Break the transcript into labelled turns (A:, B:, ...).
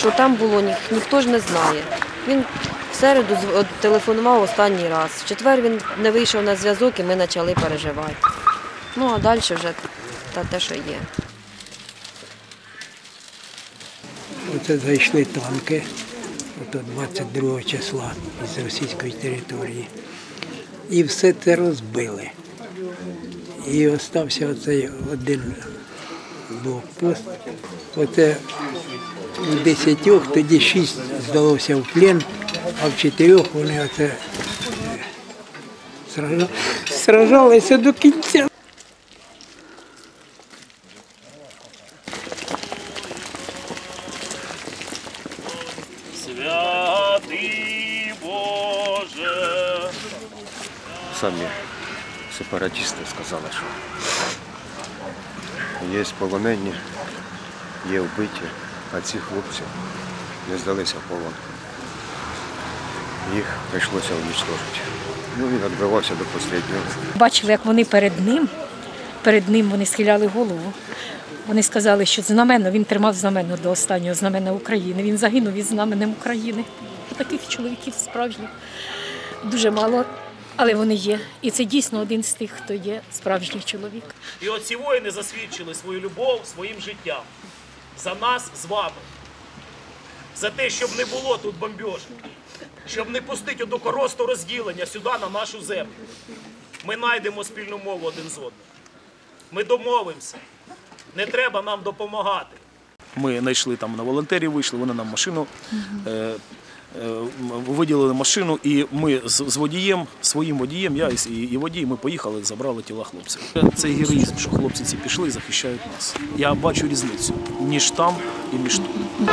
A: що там було, ні, ніхто ж не знає. Він в середу телефонував останній раз. В четвер він не вийшов на зв'язок і ми почали переживати. Ну а далі вже та те, що є.
B: Оце зайшли танки, ото 22 числа із російської території. І все це розбили. І остався оцей один блокпост. Оце у десятьох, тоді шість здалося в плен, а в чотирьох вони оце е, сражалися до кінця.
C: Святий Боже.
D: Самі сепаратисти сказали, що є полонені, є вбиті, а ці хлопці не здалися в полон. Їх прийшлося уничтожити. Ну, він відбивався до останнього.
E: Бачили, як вони перед ним, перед ним вони схиляли голову. Вони сказали, що знамено, він тримав знамено до останнього знамена України. Він загинув із знаменем України. Таких чоловіків справжніх дуже мало, але вони є. І це дійсно один з тих, хто є справжній чоловік.
C: І оці воїни засвідчили свою любов своїм життям. За нас з вами. За те, щоб не було тут бомбьожок. Щоб не пустити до коросту розділення сюди на нашу землю. Ми знайдемо спільну мову один з одним. Ми домовимося. Не треба нам допомагати. Ми знайшли там на волонтерів, вийшли, вони нам машину е, виділили машину, і ми з, водієм, своїм водієм, я і водій, ми поїхали, забрали тіла хлопців. Це героїзм, що хлопці ці пішли і захищають нас. Я бачу різницю між там і між тут.